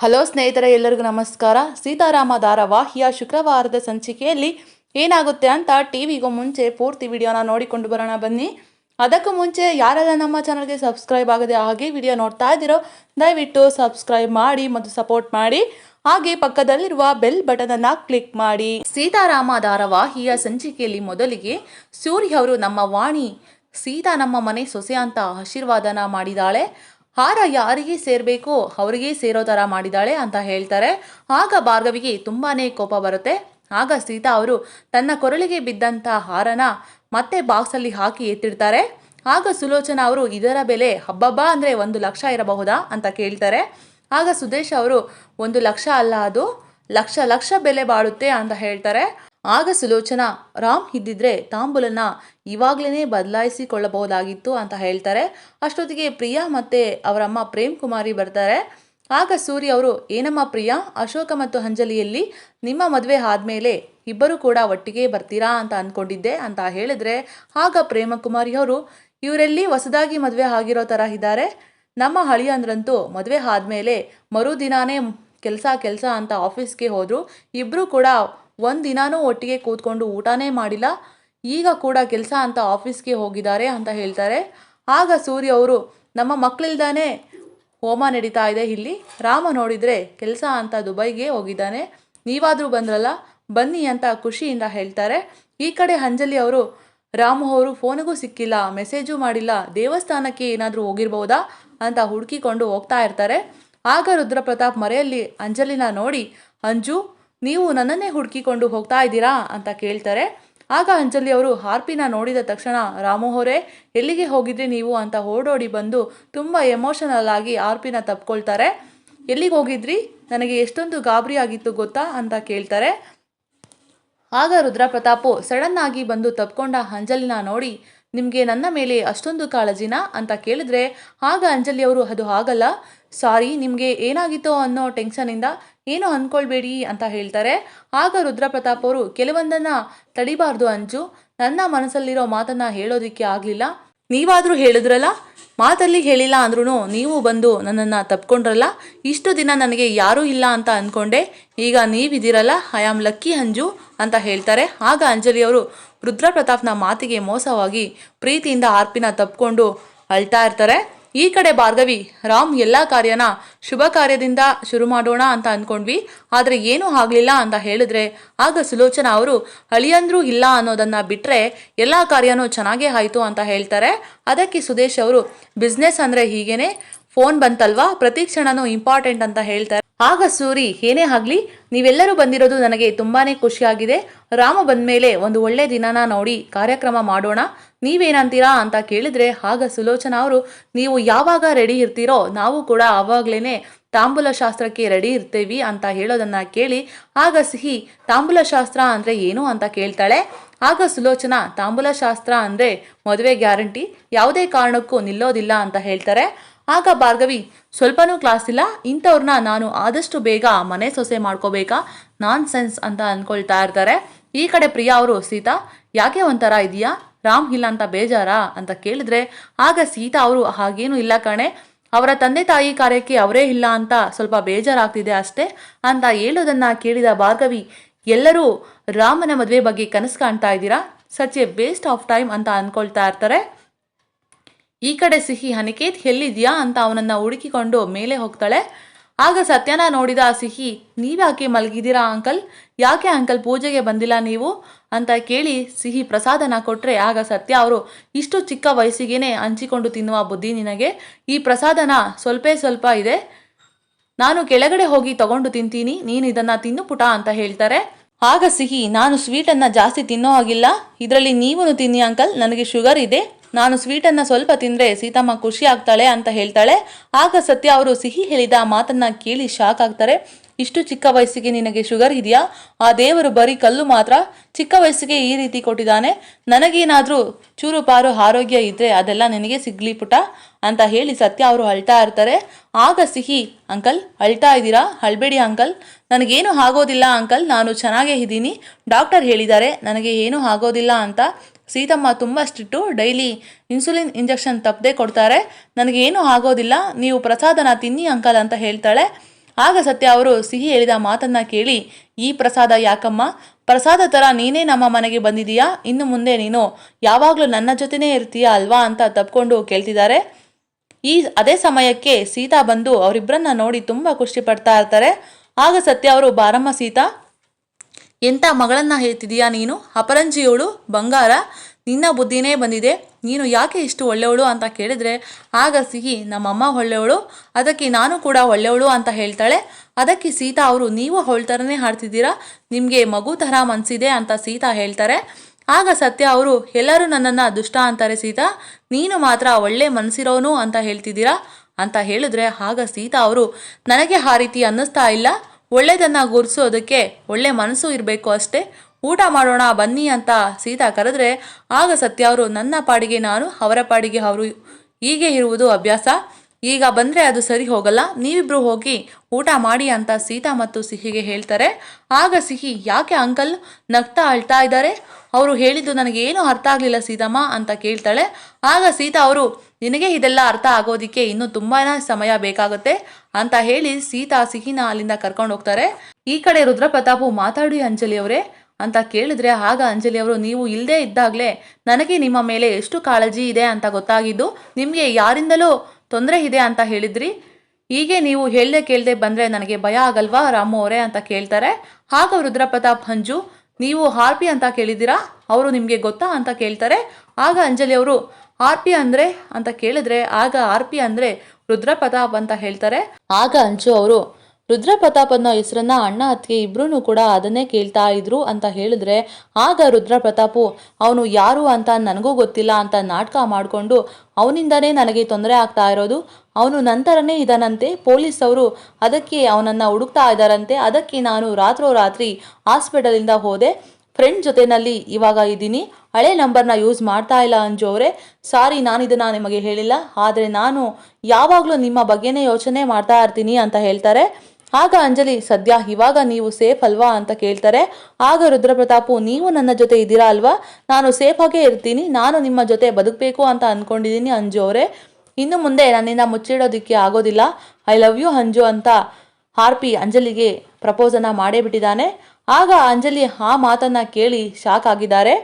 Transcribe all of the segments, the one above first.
Hello ಸ್ನೇಹಿತರೆ, ಎಲ್ಲರಿಗೂ ನಮಸ್ಕಾರ. ಸೀತಾರಾಮ ಧಾರಾವಾಹಿಯ ಶುಕ್ರವಾರದ ಸಂಚಿಕೆಯಲ್ಲಿ ಏನಾಗುತ್ತೆ ಅಂತ ಟಿವಿಗೂ ಮುಂಚೆ ಪೂರ್ತಿ ವಿಡಿಯೋನ ನೋಡಿಕೊಂಡು ಬರೋಣ ಬನ್ನಿ. ಅದಕ್ಕೂ ಮುಂಚೆ ಯಾರೆಲ್ಲ ನಮ್ಮ ಚಾನಲ್ಗೆ ಸಬ್ಸ್ಕ್ರೈಬ್ ಆಗದೆ ಹಾಗೆ ವಿಡಿಯೋ ನೋಡ್ತಾ ಇದ್ದೀರೋ, ದಯವಿಟ್ಟು ಸಬ್ಸ್ಕ್ರೈಬ್ ಮಾಡಿ ಮತ್ತು ಸಪೋರ್ಟ್ ಮಾಡಿ. ಹಾಗೆ ಪಕ್ಕದಲ್ಲಿರುವ ಬೆಲ್ ಬಟನ್ ಅನ್ನ ಕ್ಲಿಕ್ ಮಾಡಿ. ಸೀತಾರಾಮ ಧಾರಾವಾಹಿಯ ಸಂಚಿಕೆಯಲ್ಲಿ ಮೊದಲಿಗೆ ಸೂರ್ಯ ಅವರು ನಮ್ಮ ವಾಣಿ, ಸೀತಾ ನಮ್ಮ ಮನೆ ಸೊಸೆ ಅಂತ ಆಶೀರ್ವಾದನ ಮಾಡಿದಾಳೆ. ಹಾರ ಯಾರಿಗೆ ಸೇರಬೇಕು ಅವರಿಗೆ ಸೇರೋ ಥರ ಮಾಡಿದಾಳೆ ಅಂತ ಹೇಳ್ತಾರೆ. ಆಗ ಭಾರ್ಗವಿಗೆ ತುಂಬಾನೇ ಕೋಪ ಬರುತ್ತೆ. ಆಗ ಸೀತಾ ಅವರು ತನ್ನ ಕೊರಳಿಗೆ ಬಿದ್ದಂಥ ಹಾರನ ಮತ್ತೆ ಬಾಕ್ಸಲ್ಲಿ ಹಾಕಿ ಎತ್ತಿಡ್ತಾರೆ. ಆಗ ಸುಲೋಚನ ಅವರು ಇದರ ಬೆಲೆ ಹಬ್ಬಬ್ಬ ಅಂದರೆ ಒಂದು ಲಕ್ಷ ಇರಬಹುದಾ ಅಂತ ಕೇಳ್ತಾರೆ. ಆಗ ಸುದೇಶ್ ಅವರು, ಒಂದು ಲಕ್ಷ ಅಲ್ಲ ಅದು, ಲಕ್ಷ ಲಕ್ಷ ಬೆಲೆ ಬಾಳುತ್ತೆ ಅಂತ ಹೇಳ್ತಾರೆ. ಆಗ ಸುಲೋಚನಾ, ರಾಮ್ ಇದ್ದಿದ್ರೆ ತಾಂಬೂಲನ್ನ ಇವಾಗ್ಲೇ ಬದಲಾಯಿಸಿಕೊಳ್ಳಬಹುದಾಗಿತ್ತು ಅಂತ ಹೇಳ್ತಾರೆ. ಅಷ್ಟೊತ್ತಿಗೆ ಪ್ರಿಯಾ ಮತ್ತೆ ಅವರಮ್ಮ ಪ್ರೇಮ್ ಕುಮಾರಿ ಬರ್ತಾರೆ. ಆಗ ಸೂರ್ಯ ಅವರು, ಏನಮ್ಮ ಪ್ರಿಯಾ, ಅಶೋಕ ಮತ್ತು ಅಂಜಲಿಯಲ್ಲಿ ನಿಮ್ಮ ಮದುವೆ ಆದಮೇಲೆ ಇಬ್ಬರು ಕೂಡ ಒಟ್ಟಿಗೆ ಬರ್ತೀರಾ ಅಂತ ಅಂದ್ಕೊಂಡಿದ್ದೆ ಅಂತ ಹೇಳಿದ್ರೆ, ಆಗ ಪ್ರೇಮಕುಮಾರಿ ಅವರು, ಇವರೆಲ್ಲಿ ಹೊಸದಾಗಿ ಮದುವೆ ಆಗಿರೋ ಥರ ಇದ್ದಾರೆ. ನಮ್ಮ ಹಳಿಯಂದ್ರಂತೂ ಮದುವೆ ಆದಮೇಲೆ ಮರುದಿನಾನೇ ಕೆಲಸ ಕೆಲಸ ಅಂತ ಆಫೀಸ್ಗೆ ಹೋದರು. ಇಬ್ಬರು ಕೂಡ ಒಂದು ದಿನಾನೂ ಒಟ್ಟಿಗೆ ಕೂತ್ಕೊಂಡು ಊಟನೇ ಮಾಡಿಲ್ಲ. ಈಗ ಕೂಡ ಕೆಲಸ ಅಂತ ಆಫೀಸ್ಗೆ ಹೋಗಿದ್ದಾರೆ ಅಂತ ಹೇಳ್ತಾರೆ. ಆಗ ಸೂರ್ಯ ಅವರು, ನಮ್ಮ ಮಕ್ಕಳಿಲ್ದಾನೆ ಹೋಮ ನಡೀತಾ ಇದೆ ಇಲ್ಲಿ. ರಾಮ ನೋಡಿದರೆ ಕೆಲಸ ಅಂತ ದುಬೈಗೆ ಹೋಗಿದ್ದಾನೆ. ನೀವಾದರೂ ಬಂದ್ರಲ್ಲ, ಬನ್ನಿ ಅಂತ ಖುಷಿಯಿಂದ ಹೇಳ್ತಾರೆ. ಈ ಕಡೆ ಅಂಜಲಿ ಅವರು, ರಾಮು ಅವರು ಫೋನಿಗೂ ಸಿಕ್ಕಿಲ್ಲ, ಮೆಸೇಜು ಮಾಡಿಲ್ಲ, ದೇವಸ್ಥಾನಕ್ಕೆ ಏನಾದರೂ ಹೋಗಿರ್ಬೋದಾ ಅಂತ ಹುಡುಕಿಕೊಂಡು ಹೋಗ್ತಾ ಇರ್ತಾರೆ. ಆಗ ರುದ್ರಪ್ರತಾಪ್ ಮರೆಯಲ್ಲಿ ಅಂಜಲಿನ ನೋಡಿ, ಅಂಜು ನೀವು ನನ್ನನ್ನೇ ಹುಡುಕಿಕೊಂಡು ಹೋಗ್ತಾ ಇದ್ದೀರಾ ಅಂತ ಕೇಳ್ತಾರೆ. ಆಗ ಅಂಜಲಿ ಅವರು ಹಾರ್ಪಿನ ನೋಡಿದ ತಕ್ಷಣ, ರಾಮು ಅವರೇ, ಎಲ್ಲಿಗೆ ಹೋಗಿದ್ರಿ ನೀವು? ಅಂತ ಓಡೋಡಿ ಬಂದು ತುಂಬ ಎಮೋಷನಲ್ ಆಗಿ ಹಾರ್ಪಿನ ತಪ್ಕೊಳ್ತಾರೆ. ಎಲ್ಲಿಗೆ ಹೋಗಿದ್ರಿ? ನನಗೆ ಎಷ್ಟೊಂದು ಗಾಬರಿ ಆಗಿತ್ತು ಗೊತ್ತಾ? ಅಂತ ಕೇಳ್ತಾರೆ. ಆಗ ರುದ್ರಪ್ರತಾಪು ಸಡನ್ ಆಗಿ ಬಂದು ತಪ್ಕೊಂಡ ಅಂಜಲಿನ ನೋಡಿ, ನಿಮಗೆ ನನ್ನ ಮೇಲೆ ಅಷ್ಟೊಂದು ಕಾಳಜಿನಾ? ಅಂತ ಕೇಳಿದ್ರೆ, ಆಗ ಅಂಜಲಿ ಅವರು ಅದು ಆಗಲ್ಲ. ಸಾರಿ, ನಿಮಗೆ ಏನಾಗಿತ್ತೋ ಅನ್ನೋ ಟೆನ್ಷನಿಂದ ಏನು ಅಂದ್ಕೊಳ್ಬೇಡಿ ಅಂತ ಹೇಳ್ತಾರೆ. ಆಗ ರುದ್ರಪ್ರತಾಪ್ ಅವರು, ಕೆಲವೊಂದನ್ನು ತಡಿಬಾರ್ದು ಅಂಜು. ನನ್ನ ಮನಸ್ಸಲ್ಲಿರೋ ಮಾತನ್ನು ಹೇಳೋದಕ್ಕೆ ಆಗಲಿಲ್ಲ. ನೀವಾದರೂ ಹೇಳಿದ್ರಲ್ಲ? ಮಾತಲ್ಲಿ ಹೇಳಿಲ್ಲ ಅಂದ್ರೂ ನೀವು ಬಂದು ನನ್ನನ್ನು ತಪ್ಕೊಂಡ್ರಲ್ಲ? ಇಷ್ಟು ದಿನ ನನಗೆ ಯಾರೂ ಇಲ್ಲ ಅಂತ ಅಂದ್ಕೊಂಡೆ ಈಗ ನೀವಿದ್ದೀರಲ್ಲ? ಐ ಆಮ್ ಲಕ್ಕಿ ಅಂಜು ಅಂತ ಹೇಳ್ತಾರೆ. ಆಗ ಅಂಜಲಿಯವರು ರುದ್ರಪ್ರತಾಪ್ನ ಮಾತಿಗೆ ಮೋಸವಾಗಿ ಪ್ರೀತಿಯಿಂದ ಆರ್ಪಿನ ತಪ್ಕೊಂಡು ಅಳ್ತಾ ಇರ್ತಾರೆ. ಈ ಕಡೆ ಭಾರ್ಗವಿ, ರಾಮ್ ಎಲ್ಲ ಕಾರ್ಯನ ಶುಭ ಕಾರ್ಯದಿಂದ ಶುರು ಮಾಡೋಣ ಅಂತ ಅಂದ್ಕೊಂಡ್ವಿ ಆದರೆ ಏನೂ ಆಗಲಿಲ್ಲ ಅಂತ ಹೇಳಿದ್ರೆ ಆಗ ಸುಲೋಚನಾ ಅವರು, ಅಳಿಯಂದ್ರೂ ಇಲ್ಲ ಅನ್ನೋದನ್ನ ಬಿಟ್ಟರೆ ಎಲ್ಲ ಕಾರ್ಯನೂ ಚೆನ್ನಾಗೇ ಆಯಿತು ಅಂತ ಹೇಳ್ತಾರೆ. ಅದಕ್ಕೆ ಸುದೇಶ್ ಅವರು, ಬಿಸ್ನೆಸ್ ಅಂದರೆ ಹೀಗೇನೆ, ಫೋನ್ ಬಂತಲ್ವಾ? ಪ್ರತಿ ಕ್ಷಣನೂ ಇಂಪಾರ್ಟೆಂಟ್ ಅಂತ ಹೇಳ್ತಾರೆ. ಆಗ ಸೂರಿ, ಏನೇ ಆಗಲಿ, ನೀವೆಲ್ಲರೂ ಬಂದಿರೋದು ನನಗೆ ತುಂಬಾನೇ ಖುಷಿಯಾಗಿದೆ. ರಾಮ ಬಂದ್ಮೇಲೆ ಒಂದು ಒಳ್ಳೆ ದಿನನ ನೋಡಿ ಕಾರ್ಯಕ್ರಮ ಮಾಡೋಣ. ನೀವೇನಂತೀರಾ ಅಂತ ಕೇಳಿದ್ರೆ, ಆಗ ಸುಲೋಚನಾ ಅವರು, ನೀವು ಯಾವಾಗ ರೆಡಿ ಇರ್ತೀರೋ, ನಾವು ಕೂಡ ಆವಾಗಲೇ ತಾಂಬೂಲ ಶಾಸ್ತ್ರಕ್ಕೆ ರೆಡಿ ಇರ್ತೀವಿ ಅಂತ ಹೇಳೋದನ್ನ ಕೇಳಿ, ಆಗ ಸಿಹಿ ತಾಂಬೂಲ ಶಾಸ್ತ್ರ ಅಂದರೆ ಏನು? ಅಂತ ಕೇಳ್ತಾಳೆ. ಆಗ ಸುಲೋಚನಾ ತಾಂಬೂಲ ಶಾಸ್ತ್ರ ಅಂದರೆ ಮದುವೆ ಗ್ಯಾರಂಟಿ, ಯಾವುದೇ ಕಾರಣಕ್ಕೂ ನಿಲ್ಲೋದಿಲ್ಲ ಅಂತ ಹೇಳ್ತಾರೆ. ಆಗ ಭಾರ್ಗವಿ, ಸ್ವಲ್ಪನೂ ಕ್ಲಾಸ್ ಇಲ್ಲ ಇಂಥವ್ರನ್ನ ನಾನು ಆದಷ್ಟು ಬೇಗ ಮನೆ ಸೊಸೆ ಮಾಡ್ಕೋಬೇಕಾ? ನಾನ್ ಸೆನ್ಸ್ ಅಂತ ಅಂದ್ಕೊಳ್ತಾ ಇರ್ತಾರೆ. ಈ ಕಡೆ ಪ್ರಿಯಾ ಅವರು, ಸೀತಾ, ಯಾಕೆ ಒಂಥರ ಇದೆಯಾ ರಾಮ್ ಇಲ್ಲ ಅಂತ ಬೇಜಾರಾ? ಅಂತ ಕೇಳಿದ್ರೆ, ಆಗ ಸೀತಾ ಅವರು, ಹಾಗೇನು ಇಲ್ಲ ಕಣೆ. ಅವರ ತಂದೆ ತಾಯಿ ಕಾರ್ಯಕ್ಕೆ ಅವರೇ ಇಲ್ಲ ಅಂತ ಸ್ವಲ್ಪ ಬೇಜಾರಾಗ್ತಿದೆ ಅಷ್ಟೇ. ಅಂತ ಹೇಳೋದನ್ನ ಕೇಳಿದ ಭಾರ್ಗವಿ ಎಲ್ಲರೂ ರಾಮನ ಮದುವೆ ಬಗ್ಗೆ ಕನಸು ಕಾಣ್ತಾ ಇದ್ದೀರಾ? Such a waste of time ಅಂತ ಅಂದ್ಕೊಳ್ತಾ ಇರ್ತಾರೆ. ಈ ಕಡೆ ಸಿಹಿ ಅನಿಕೇತ್ ಎಲ್ಲಿದ್ಯಾ ಅಂತ ಅವನನ್ನ ಹುಡುಕಿಕೊಂಡು ಮೇಲೆ ಹೋಗ್ತಾಳೆ. ಆಗ ಸತ್ಯನ ನೋಡಿದ ಸಿಹಿ, ನೀವ್ಯಾಕೆ ಮಲಗಿದ್ದೀರಾ ಅಂಕಲ್? ಯಾಕೆ ಅಂಕಲ್ ಪೂಜೆಗೆ ಬಂದಿಲ್ಲ ನೀವು? ಅಂತ ಕೇಳಿ ಸಿಹಿ ಪ್ರಸಾದನ ಕೊಟ್ಟರೆ ಆಗ ಸತ್ಯ ಅವರು, ಇಷ್ಟು ಚಿಕ್ಕ ವಯಸ್ಸಿಗೇನೆ ಹಂಚಿಕೊಂಡು ತಿನ್ನುವ ಬುದ್ಧಿ ನಿನಗೆ? ಈ ಪ್ರಸಾದನ ಸ್ವಲ್ಪೇ ಸ್ವಲ್ಪ ಇದೆ. ನಾನು ಕೆಳಗಡೆ ಹೋಗಿ ತಗೊಂಡು ತಿಂತೀನಿ, ನೀನು ಇದನ್ನ ತಿನ್ನು ಪುಟ ಅಂತ ಹೇಳ್ತಾರೆ. ಆಗ ಸಿಹಿ, ನಾನು ಸ್ವೀಟನ್ನು ಜಾಸ್ತಿ ತಿನ್ನೋ ಹಾಗಿಲ್ಲ. ಇದರಲ್ಲಿ ನೀವು ತಿನ್ನಿ ಅಂಕಲ್, ನನಗೆ ಶುಗರ್ ಇದೆ. ನಾನು ಸ್ವೀಟನ್ನು ಸ್ವಲ್ಪ ತಿಂದರೆ ಸೀತಮ್ಮ ಖುಷಿ ಆಗ್ತಾಳೆ ಅಂತ ಹೇಳ್ತಾಳೆ. ಆಗ ಸತ್ಯ ಅವರು ಸಿಹಿ ಹೇಳಿದ ಮಾತನ್ನ ಕೇಳಿ ಶಾಕ್ ಆಗ್ತಾರೆ. ಇಷ್ಟು ಚಿಕ್ಕ ವಯಸ್ಸಿಗೆ ನಿನಗೆ ಶುಗರ್ ಇದೆಯಾ? ಆ ದೇವರು ಬರೀ ಕಲ್ಲು ಮಾತ್ರ ಚಿಕ್ಕ ವಯಸ್ಸಿಗೆ ಈ ರೀತಿ ಕೊಟ್ಟಿದ್ದಾನೆ. ನನಗೇನಾದರೂ ಚೂರು ಪಾರು ಆರೋಗ್ಯ ಇದ್ದರೆ ಅದೆಲ್ಲ ನಿನಗೆ ಸಿಗ್ಲಿ ಪುಟ ಅಂತ ಹೇಳಿ ಸತ್ಯ ಅವರು ಅಳ್ತಾ ಇರ್ತಾರೆ. ಆಗ ಸಿಹಿ, ಅಂಕಲ್, ಅಳ್ತಾ ಇದ್ದೀರಾ? ಅಳ್ಬೇಡಿ, ಅಂಕಲ್. ನನಗೇನು ಆಗೋದಿಲ್ಲ, ಅಂಕಲ್. ನಾನು ಚೆನ್ನಾಗೇ ಇದ್ದೀನಿ. ಡಾಕ್ಟರ್ ಹೇಳಿದ್ದಾರೆ, ನನಗೆ ಏನೂ ಆಗೋದಿಲ್ಲ ಅಂತ. ಸೀತಮ್ಮ ತುಂಬ ಸ್ಟ್ರಿಟ್ಟು ಡೈಲಿ ಇನ್ಸುಲಿನ್ ಇಂಜೆಕ್ಷನ್ ತಪ್ಪದೆ ಕೊಡ್ತಾರೆ. ನನಗೇನು ಆಗೋದಿಲ್ಲ. ನೀವು ಪ್ರಸಾದನ ತಿನ್ನಿ, ಅಂಕಲ್ ಅಂತ ಹೇಳ್ತಾಳೆ. ಆಗ ಸತ್ಯ ಅವರು ಸಿಹಿ ಹೇಳಿದ ಮಾತನ್ನ ಕೇಳಿ, ಈ ಪ್ರಸಾದ ಯಾಕಮ್ಮ? ಪ್ರಸಾದ ಥರ ನೀನೇ ನಮ್ಮ ಮನೆಗೆ ಬಂದಿದೀಯಾ? ಇನ್ನು ಮುಂದೆ ನೀನು ಯಾವಾಗಲೂ ನನ್ನ ಜೊತೆನೇ ಇರ್ತೀಯಾ ಅಲ್ವಾ ಅಂತ ತಪ್ಕೊಂಡು ಕೇಳ್ತಿದ್ದಾರೆ. ಈ ಅದೇ ಸಮಯಕ್ಕೆ ಸೀತಾ ಬಂದು ಅವರಿಬ್ಬರನ್ನ ನೋಡಿ ತುಂಬ ಖುಷಿ ಪಡ್ತಾ ಇರ್ತಾರೆ. ಆಗ ಸತ್ಯ ಅವರು, ಬಾರಮ್ಮ ಸೀತಾ, ಎಂಥ ಮಗಳನ್ನ ಹೇಳ್ತಿದೀಯಾ ನೀನು? ಅಪರಂಜಿಯೋಳು, ಬಂಗಾರ ನಿನ್ನ ಬುದ್ಧಿನೇ ಬಂದಿದೆ, ನೀನು ಯಾಕೆ ಇಷ್ಟು ಒಳ್ಳೆಯವಳು ಅಂತ ಕೇಳಿದ್ರೆ, ಆಗ ಸಿಹಿ, ನಮ್ಮಮ್ಮ ಒಳ್ಳೆಯವಳು ಅದಕ್ಕೆ ನಾನು ಕೂಡ ಒಳ್ಳೆಯವಳು ಅಂತ ಹೇಳ್ತಾಳೆ. ಅದಕ್ಕೆ ಸೀತಾ ಅವರು, ನೀವು ಅವಳ ಥರನೇ ಹಾಡ್ತಿದ್ದೀರಾ? ನಿಮಗೆ ಮಗು ಥರ ಮನಸ್ಸಿದೆ ಅಂತ ಸೀತಾ ಹೇಳ್ತಾರೆ. ಆಗ ಸತ್ಯ ಅವರು, ಎಲ್ಲರೂ ನನ್ನನ್ನು ದುಷ್ಟ ಅಂತಾರೆ ಸೀತಾ, ನೀನು ಮಾತ್ರ ಒಳ್ಳೆ ಮನಸ್ಸಿರೋನು ಅಂತ ಹೇಳ್ತಿದ್ದೀರಾ? ಅಂತ ಹೇಳಿದ್ರೆ, ಆಗ ಸೀತಾ ಅವರು, ನನಗೆ ಆ ರೀತಿ ಅನ್ನಿಸ್ತಾ ಇಲ್ಲ ಒಳ್ಳೆಯದನ್ನು ಗುರ್ಸೋದಕ್ಕೆ ಒಳ್ಳೆ ಮನಸ್ಸು ಇರಬೇಕು ಅಷ್ಟೇ ಊಟ ಮಾಡೋಣ, ಬನ್ನಿ ಅಂತ ಸೀತಾ ಕರೆದ್ರೆ, ಆಗ ಸತ್ಯ ಅವರು, ನನ್ನ ಪಾಡಿಗೆ ನಾನು, ಅವರ ಪಾಡಿಗೆ ಅವರು ಹೀಗೆ ಇರುವುದು ಅಭ್ಯಾಸ. ಈಗ ಬಂದರೆ ಅದು ಸರಿ ಹೋಗಲ್ಲ. ನೀವಿಬ್ರು ಹೋಗಿ ಊಟ ಮಾಡಿ ಅಂತ ಸೀತಾ ಮತ್ತು ಸಿಹಿಗೆ ಹೇಳ್ತಾರೆ. ಆಗ ಸಿಹಿ, ಯಾಕೆ ಅಂಕಲ್? ನಗ್ತಾ ಅಳ್ತಾ ಇದ್ದಾರೆ. ಅವರು ಹೇಳಿದ್ದು ನನಗೇನು ಅರ್ಥ ಆಗಲಿಲ್ಲ ಸೀತಮ್ಮ ಅಂತ ಕೇಳ್ತಾಳೆ. ಆಗ ಸೀತಾ ಅವರು, ನಿನಗೆ ಇದೆಲ್ಲ ಅರ್ಥ ಆಗೋದಿಕ್ಕೆ ಇನ್ನೂ ತುಂಬಾ ಸಮಯ ಬೇಕಾಗುತ್ತೆ ಅಂತ ಹೇಳಿ ಸೀತಾ ಸಿಹಿನ ಅಲ್ಲಿಂದ ಕರ್ಕೊಂಡು ಹೋಗ್ತಾರೆ ಈ ಕಡೆ ರುದ್ರಪ್ರತಾಪು ಮಾತಾಡಿ ಅಂಜಲಿ ಅವರೇ ಅಂತ ಕೇಳಿದ್ರೆ, ಆಗ ಅಂಜಲಿ ಅವರು, ನೀವು ಇಲ್ಲದೆ ಇದ್ದಾಗಲೇ ನನಗೆ ನಿಮ್ಮ ಮೇಲೆ ಎಷ್ಟು ಕಾಳಜಿ ಇದೆ ಅಂತ ಗೊತ್ತಾಗಿದ್ದು ನಿಮಗೆ ಯಾರಿಂದಲೂ ತೊಂದರೆ ಇದೆ ಅಂತ ಹೇಳಿದ್ರಿ. ಹೀಗೆ ನೀವು ಹೇಳದೆ ಕೇಳದೆ ಬಂದರೆ ನನಗೆ ಭಯ ಆಗಲ್ವಾ ರಾಮು ಅವರೇ? ಅಂತ ಕೇಳ್ತಾರೆ. ಆಗ ರುದ್ರಪ್ರತಾಪ್ ಹಂಜು ನೀವು ಹಾರ್ಪಿ ಅಂತ ಕೇಳಿದ್ದೀರಾ? ಅವರು ನಿಮಗೆ ಗೊತ್ತಾ? ಅಂತ ಕೇಳ್ತಾರೆ. ಆಗ ಅಂಜಲಿ ಅವರು, ಆರ್ ಪಿ ಅಂದರೆ? ಅಂತ ಕೇಳಿದ್ರೆ, ಆಗ ಆರ್ ಪಿ ಅಂದರೆ ರುದ್ರಪ್ರತಾಪ್ ಅಂತ ಹೇಳ್ತಾರೆ. ಆಗ ಅಂಜು ಅವರು ರುದ್ರಪ್ರತಾಪ್ ಅನ್ನೋ ಹೆಸರನ್ನ ಅಣ್ಣ ಅತ್ತಿಗೆ ಇಬ್ರು ಕೂಡ ಅದನ್ನೇ ಕೇಳ್ತಾ ಇದ್ರು ಅಂತ ಹೇಳಿದ್ರೆ, ಆಗ ರುದ್ರ ಪ್ರತಾಪು ಅವನು ಯಾರು ಅಂತ ನನಗೂ ಗೊತ್ತಿಲ್ಲ ಅಂತ ನಾಟಕ ಮಾಡಿಕೊಂಡು ಅವನಿಂದನೇ ನನಗೆ ತೊಂದರೆ ಆಗ್ತಾ ಇರೋದು. ಅವನು ನಂತರನೇ ಇದನಂತೆ ಪೊಲೀಸ್ ಅವರು ಅದಕ್ಕೆ ಅವನನ್ನು ಹುಡುಕ್ತಾ ಇದ್ದಾರಂತೆ. ಅದಕ್ಕೆ ನಾನು ರಾತ್ರೋರಾತ್ರಿ ಹಾಸ್ಪಿಟಲಿಂದ ಹೋದೆ. ಫ್ರೆಂಡ್ ಜೊತೆನಲ್ಲಿ ಇವಾಗ ಇದ್ದೀನಿ. ಹಳೆ ನಂಬರ್ನ ಯೂಸ್ ಮಾಡ್ತಾ ಇಲ್ಲ ಅಂಜೋರೆ ಸಾರಿ ನಾನು ಇದನ್ನು ನಿಮಗೆ ಹೇಳಿಲ್ಲ. ಆದರೆ ನಾನು ಯಾವಾಗಲೂ ನಿಮ್ಮ ಬಗ್ಗೆನೇ ಯೋಚನೆ ಮಾಡ್ತಾ ಇರ್ತೀನಿ ಅಂತ ಹೇಳ್ತಾರೆ. ಆಗ ಅಂಜಲಿ, ಸದ್ಯ ಇವಾಗ ನೀವು ಸೇಫ್ ಅಲ್ವಾ ಅಂತ ಕೇಳ್ತಾರೆ. ಆಗ ರುದ್ರಪ್ರತಾಪು, ನೀವು ನನ್ನ ಜೊತೆ ಇದ್ದೀರಾ ಅಲ್ವಾ? ನಾನು ಸೇಫ್ ಆಗೇ ಇರ್ತೀನಿ. ನಾನು ನಿಮ್ಮ ಜೊತೆ ಬದುಕಬೇಕು ಅಂತ ಅಂದ್ಕೊಂಡಿದ್ದೀನಿ ಅಂಜು ಅವರೇ. ಇನ್ನು ಮುಂದೆ ನನ್ನಿಂದ ಮುಚ್ಚಿಡೋದಕ್ಕೆ ಆಗೋದಿಲ್ಲ. ಐ ಲವ್ ಯು ಅಂಜು ಅಂತ ಹಾರ್ಪಿ ಅಂಜಲಿಗೆ ಪ್ರಪೋಸನ್ನು ಮಾಡೇ ಬಿಟ್ಟಿದ್ದಾನೆ. ಆಗ ಅಂಜಲಿ ಆ ಮಾತನ್ನ ಕೇಳಿ ಶಾಕ್ ಆಗಿದ್ದಾರೆ.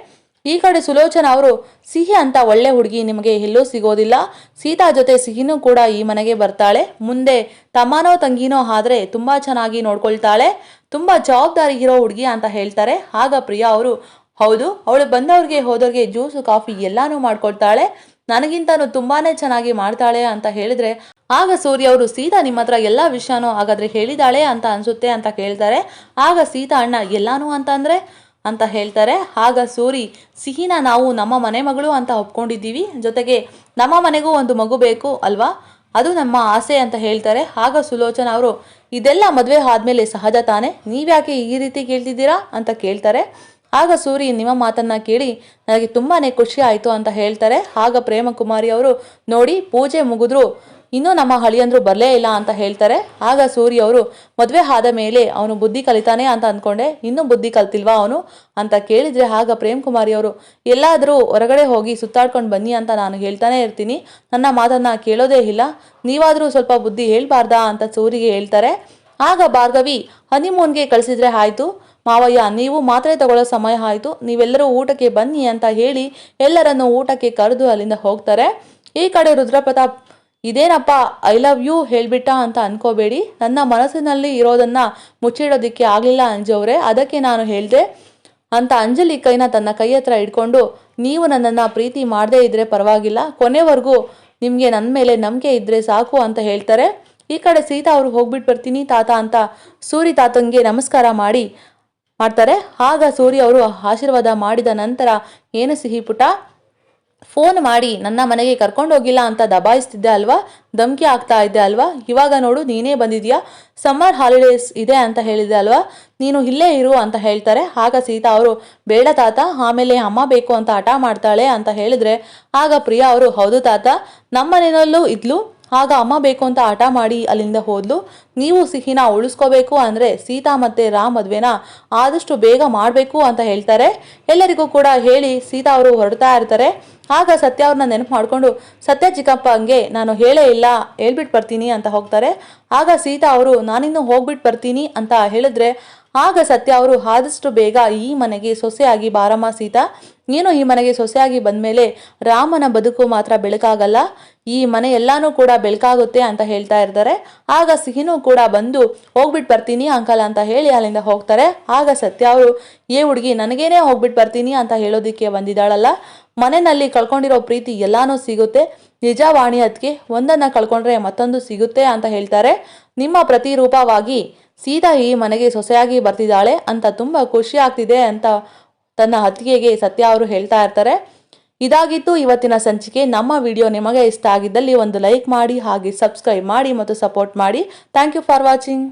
ಈ ಕಡೆ ಸುಲೋಚನ ಅವರು, ಸಿಹಿ ಅಂತ ಒಳ್ಳೆ ಹುಡುಗಿ ನಿಮಗೆ ಎಲ್ಲೂ ಸಿಗೋದಿಲ್ಲ. ಸೀತಾ ಜೊತೆ ಸಿಹಿನೂ ಕೂಡ ಈ ಮನೆಗೆ ಬರ್ತಾಳೆ. ಮುಂದೆ ತಮ್ಮನೋ ತಂಗಿನೋ ಆದರೆ ತುಂಬ ಚೆನ್ನಾಗಿ ನೋಡ್ಕೊಳ್ತಾಳೆ. ತುಂಬ ಜವಾಬ್ದಾರಿ ಇರೋ ಹುಡುಗಿ ಅಂತ ಹೇಳ್ತಾರೆ. ಆಗ ಪ್ರಿಯಾ ಅವರು, ಹೌದು, ಅವಳು ಬಂದವ್ರಿಗೆ ಹೋದವ್ರಿಗೆ ಜ್ಯೂಸು, ಕಾಫಿ ಎಲ್ಲಾನು ಮಾಡ್ಕೊಳ್ತಾಳೆ ನನಗಿಂತನೂ ತುಂಬಾನೇ ಚೆನ್ನಾಗಿ ಮಾಡ್ತಾಳೆ ಅಂತ ಹೇಳಿದ್ರೆ, ಆಗ ಸೂರ್ಯ ಅವರು, ಸೀತಾ ನಿಮ್ಮ ಹತ್ರ ಎಲ್ಲ ವಿಷಯನೂ ಹಾಗಾದ್ರೆ ಹೇಳಿದಾಳೆ ಅಂತ ಅನ್ಸುತ್ತೆ ಅಂತ ಕೇಳ್ತಾರೆ. ಆಗ ಸೀತಾ ಅಣ್ಣ, ಎಲ್ಲಾನು ಅಂತ ಅಂದ್ರೆ ಅಂತ ಹೇಳ್ತಾರೆ. ಆಗ ಸೂರಿ, ಸಿಹಿನ ನಾವು ನಮ್ಮ ಮನೆ ಮಗಳು ಅಂತ ಒಪ್ಕೊಂಡಿದ್ದೀವಿ. ಜೊತೆಗೆ ನಮ್ಮ ಮನೆಗೂ ಒಂದು ಮಗು ಬೇಕು ಅಲ್ವಾ? ಅದು ನಮ್ಮ ಆಸೆ ಅಂತ ಹೇಳ್ತಾರೆ. ಆಗ ಸುಲೋಚನ ಅವರು, ಇದೆಲ್ಲ ಮದುವೆ ಆದಮೇಲೆ ಸಹಜ ತಾನೆ? ನೀವ್ಯಾಕೆ ಈ ರೀತಿ ಕೇಳ್ತಿದ್ದೀರಾ ಅಂತ ಕೇಳ್ತಾರೆ. ಆಗ ಸೂರಿ ನಿಮ್ಮ ಮಾತನ್ನ ಕೇಳಿ, ನನಗೆ ತುಂಬಾನೇ ಖುಷಿ ಆಯಿತು ಅಂತ ಹೇಳ್ತಾರೆ. ಆಗ ಪ್ರೇಮಕುಮಾರಿ ಅವರು, ನೋಡಿ, ಪೂಜೆ ಮುಗಿದ್ರು. ಇನ್ನೂ ನಮ್ಮ ಹಳಿಯಂದ್ರು ಬರಲೇ ಇಲ್ಲ ಅಂತ ಹೇಳ್ತಾರೆ. ಆಗ ಸೂರಿ ಅವರು, ಮದುವೆ ಆದ ಮೇಲೆ ಅವನು ಬುದ್ಧಿ ಕಲಿತಾನೆ ಅಂತ ಅಂದ್ಕೊಂಡೆ, ಇನ್ನೂ ಬುದ್ಧಿ ಕಲ್ತಿಲ್ವಾ ಅವನು? ಅಂತ ಕೇಳಿದ್ರೆ ಆಗ ಪ್ರೇಮ್ ಕುಮಾರಿ ಅವರು, ಎಲ್ಲಾದರೂ ಹೊರಗಡೆ ಹೋಗಿ ಸುತ್ತಾಡ್ಕೊಂಡು ಬನ್ನಿ ಅಂತ ನಾನು ಹೇಳ್ತಾನೆ ಇರ್ತೀನಿ. ನನ್ನ ಮಾತನ್ನು ಕೇಳೋದೇ ಇಲ್ಲ. ನೀವಾದರೂ ಸ್ವಲ್ಪ ಬುದ್ಧಿ ಹೇಳ್ಬಾರ್ದಾ? ಅಂತ ಸೂರಿಗೆ ಹೇಳ್ತಾರೆ. ಆಗ ಭಾರ್ಗವಿ, ಹನಿಮೂನ್ಗೆ ಕಳಿಸಿದ್ರೆ ಆಯಿತು. ಮಾವಯ್ಯ, ನೀವು ಮಾತ್ರೆ ತಗೊಳ್ಳೋ ಸಮಯ ಆಯಿತು. ನೀವೆಲ್ಲರೂ ಊಟಕ್ಕೆ ಬನ್ನಿ ಅಂತ ಹೇಳಿ ಎಲ್ಲರನ್ನು ಊಟಕ್ಕೆ ಕರೆದು ಅಲ್ಲಿಂದ ಹೋಗ್ತಾರೆ. ಈ ಕಡೆ ರುದ್ರಪ್ರತಾಪ್ ಇದೇನಪ್ಪ ಐ ಲವ್ ಯು ಹೇಳ್ಬಿಟ್ಟ ಅಂತ ಅನ್ಕೋಬೇಡಿ. ನನ್ನ ಮನಸ್ಸಿನಲ್ಲಿ ಇರೋದನ್ನ ಮುಚ್ಚಿಡೋದಿಕ್ಕೆ ಆಗಲಿಲ್ಲ ಅಂಜವ್ರೆ ಅದಕ್ಕೆ ನಾನು ಹೇಳಿದೆ. ಅಂತ ಅಂಜಲಿ ಕೈನ ತನ್ನ ಕೈ ಹತ್ರ ಇಟ್ಕೊಂಡು ನೀವು ನನ್ನನ್ನು ಪ್ರೀತಿ ಮಾಡದೇ ಇದ್ರೆ ಪರವಾಗಿಲ್ಲ, ಕೊನೆವರೆಗೂ ನಿಮಗೆ ನನ್ನ ಮೇಲೆ ನಂಬಿಕೆ ಇದ್ರೆ ಸಾಕು ಅಂತ ಹೇಳ್ತಾರೆ. ಈ ಕಡೆ ಸೀತಾ ಅವರು ಹೋಗ್ಬಿಟ್ಟು ಬರ್ತೀನಿ, ತಾತ ಅಂತ ಸೂರಿ ತಾತಂಗೆ ನಮಸ್ಕಾರ ಮಾಡಿ, ಮಾಡ್ತಾರೆ. ಆಗ ಸೂರಿ ಅವರು ಆಶೀರ್ವಾದ ಮಾಡಿದ ನಂತರ ಏನು ಸಿಹಿ ಪುಟ? ಫೋನ್ ಮಾಡಿ, ನನ್ನ ಮನೆಗೆ ಕರ್ಕೊಂಡು ಹೋಗಿಲ್ಲ ಅಂತ ದಬಾಯಿಸ್ತಿದ್ದೆ ಅಲ್ವಾ? ಧಮ್ಕಿ ಆಗ್ತಾ ಇದ್ದೆ ಅಲ್ವಾ? ಇವಾಗ ನೋಡು, ನೀನೇ ಬಂದಿದ್ಯಾ? ಸಮ್ಮರ್ ಹಾಲಿಡೇಸ್ ಇದೆ ಅಂತ ಹೇಳಿದೆ ಅಲ್ವಾ? ನೀನು ಇಲ್ಲೇ ಇರು ಅಂತ ಹೇಳ್ತಾರೆ. ಆಗ ಸೀತಾ ಅವರು, ಬೇಡ ತಾತ, ಆಮೇಲೆ ಅಮ್ಮ ಬೇಕು ಅಂತ ಹಠ ಮಾಡ್ತಾಳೆ ಅಂತ ಹೇಳಿದ್ರೆ, ಆಗ ಪ್ರಿಯಾ ಅವರು, ಹೌದು ತಾತ ನಮ್ಮ ಮನೆಯಲ್ಲೂ ಇದ್ಲು. ಆಗ ಅಮ್ಮ ಬೇಕು ಅಂತ ಹಠ ಮಾಡಿ ಅಲ್ಲಿಂದ ಹೋದ್ಲು. ನೀವು ಸಿಹಿನ ಉಳಿಸ್ಕೋಬೇಕು ಅಂದರೆ ಸೀತಾ ಮತ್ತು ರಾಮ್ ಮದುವೆನ ಆದಷ್ಟು ಬೇಗ ಮಾಡಬೇಕು ಅಂತ ಹೇಳ್ತಾರೆ. ಎಲ್ಲರಿಗೂ ಕೂಡ ಹೇಳಿ ಸೀತಾ ಅವರು ಹೊರಡ್ತಾ ಇರ್ತಾರೆ. ಆಗ ಸತ್ಯ ಅವ್ರನ್ನ ನೆನಪು ಮಾಡಿಕೊಂಡು, ಸತ್ಯ ಚಿಕ್ಕಪ್ಪ ಹಂಗೆ, ನಾನು ಹೇಳೇ ಇಲ್ಲ ಹೇಳ್ಬಿಟ್ಟು ಬರ್ತೀನಿ ಅಂತ ಹೋಗ್ತಾರೆ. ಆಗ ಸೀತಾ ಅವರು, ನಾನಿನ್ನು ಹೋಗ್ಬಿಟ್ಟು ಬರ್ತೀನಿ ಅಂತ ಹೇಳಿದ್ರೆ, ಆಗ ಸತ್ಯ ಅವರು, ಆದಷ್ಟು ಬೇಗ ಈ ಮನೆಗೆ ಸೊಸೆಯಾಗಿ ಬಾರಮ್ಮ ಸೀತಾ. ನೀನು ಈ ಮನೆಗೆ ಸೊಸೆಯಾಗಿ ಬಂದಮೇಲೆ ರಾಮನ ಬದುಕು ಮಾತ್ರ ಬೆಳಕಾಗಲ್ಲ. ಈ ಮನೆ ಎಲ್ಲಾನು ಕೂಡ ಬೆಳಕಾಗುತ್ತೆ ಅಂತ ಹೇಳ್ತಾ ಇರ್ತಾರೆ. ಆಗ ಸಿಹಿನೂ ಕೂಡ ಬಂದು ಹೋಗ್ಬಿಟ್ಟು ಬರ್ತೀನಿ ಅಂಕಲ್ ಅಂತ ಹೇಳಿ ಅಲ್ಲಿಂದ ಹೋಗ್ತಾರೆ. ಆಗ ಸತ್ಯ ಅವರು, ಏ ಹುಡುಗಿ, ನನಗೇನೆ ಹೋಗ್ಬಿಟ್ಟು ಬರ್ತೀನಿ ಅಂತ ಹೇಳೋದಕ್ಕೆ ಬಂದಿದ್ದಾಳಲ್ಲ? ಮನೆಯಲ್ಲಿ ಕಳ್ಕೊಂಡಿರೋ ಪ್ರೀತಿ ಎಲ್ಲಾನು ಸಿಗುತ್ತೆ. ನಿಜವಾಣಿ ಅದಕ್ಕೆ ಒಂದನ್ನು ಕಳ್ಕೊಂಡ್ರೆ ಮತ್ತೊಂದು ಸಿಗುತ್ತೆ ಅಂತ ಹೇಳ್ತಾರೆ. ನಿಮ್ಮ ಪ್ರತಿರೂಪವಾಗಿ ಸೀತಾ ಈ ಮನೆಗೆ ಸೊಸೆಯಾಗಿ ಬರ್ತಿದ್ದಾಳೆ ಅಂತ ತುಂಬ ಖುಷಿ ಆಗ್ತಿದೆ ಅಂತ ತನ್ನ ಅತ್ತಿಗೆಗೆ ಸತ್ಯ ಅವರು ಹೇಳ್ತಾ ಇರ್ತಾರೆ. ಇದಾಗಿತ್ತು ಇವತ್ತಿನ ಸಂಚಿಕೆ. ನಮ್ಮ ವಿಡಿಯೋ ನಿಮಗೆ ಇಷ್ಟ ಆಗಿದ್ದಲ್ಲಿ ಒಂದು ಲೈಕ್ ಮಾಡಿ, ಹಾಗೆ ಸಬ್ಸ್ಕ್ರೈಬ್ ಮಾಡಿ ಮತ್ತು ಸಪೋರ್ಟ್ ಮಾಡಿ. Thank you for watching